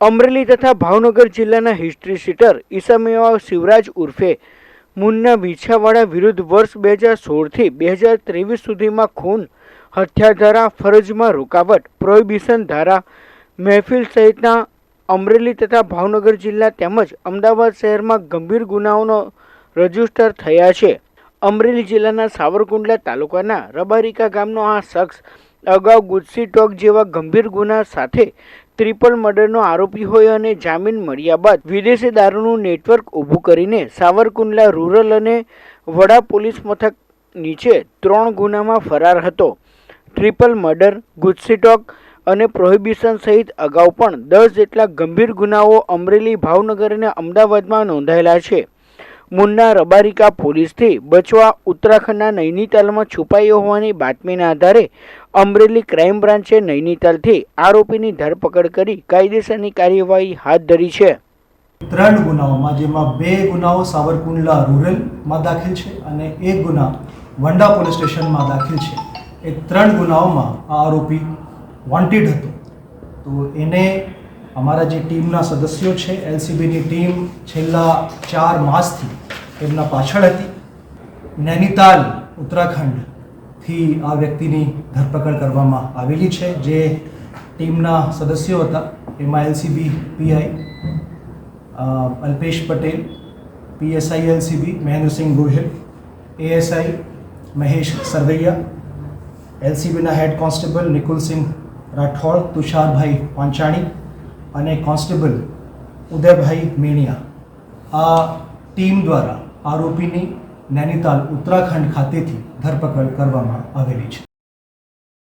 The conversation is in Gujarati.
અમરેલી તથા ભાવનગર જિલ્લાના હિસ્ટ્રી સીટર ઈસામિયા શિવરાજ ઉર્ફે મુન્ના વિછાવાડા વિરુદ્ધ વર્ષ બે હજાર સોળથી બે હજાર ત્રેવીસ સુધીમાં ખૂન હત્યા ધારા ફરજમાં રોકાવટ પ્રોહિબિશન ધારા મહેફિલ સહિતના અમરેલી તથા ભાવનગર જિલ્લા તેમજ અમદાવાદ શહેરમાં ગંભીર ગુનાઓનો રજિસ્ટર થયા છે. અમરેલી જિલ્લાના સાવરકુંડલા તાલુકાના રબારિકા ગામનો આ શખ્સ અગાઉ ગુજસી ટોક જેવા ગંભીર ગુના સાથે ટ્રિપલ મર્ડરનો આરોપી હોય અને જામીન મળ્યા બાદ વિદેશી દારૂનું નેટવર્ક ઊભું કરીને સાવરકુંડલા રૂરલ અને વડા પોલીસ મથક નીચે ત્રણ ગુનામાં ફરાર હતો. ટ્રિપલ મર્ડર ગુજસીટોક અને પ્રોહિબિશન સહિત અગાઉ પણ દસ જેટલા ગંભીર ગુનાઓ અમરેલી ભાવનગર અને અમદાવાદમાં નોંધાયેલા છે. મુન્ના રબારિકા પોલીસથી બચવા ઉત્તરાખંડના નૈનીતાલમાં છુપાયો હોવાની બાતમીના આધારે અમરેલી ક્રાઇમ બ્રાન્ચે નૈનીતાલથી આરોપીની ધરપકડ કરી કાયદેસરની કાર્યવાહી હાથ ધરી છે. ત્રણ ગુનાઓમાં, જેમાં બે ગુનાઓ સાવરકુંડલા રૂરલમાં દાખલ છે અને એક ગુના વંડા પોલીસ સ્ટેશનમાં દાખલ છે. એ ત્રણ ગુનાઓમાં આ આરોપી વોન્ટેડ હતો. તો એને અમારા જે ટીમના સદસ્યો છે, એલસીબીની ટીમ છેલ્લા ચાર માસથી એમના પાછળ હતી. નૈનીતાલ ઉત્તરાખંડથી આ વ્યક્તિની ધરપકડ કરવામાં આવેલી છે, જે ટીમના સદસ્યો હતા. એમાં LCB PI Alpesh Patel, PSI LCB, Mahendrasinh Gohil, ASI, Mahesh Sarvaiya, એલસીબીના head constable Nikulsinh Rathod, Tusharbhai Panchani અને કોન્સ્ટેબલ ઉદયભાઈ મેણિયા આ ટીમ દ્વારા આરોપીની નૈનીતાલ ઉત્તરાખંડ ખાતેથી ધરપકડ કરવામાં આવેલી છે.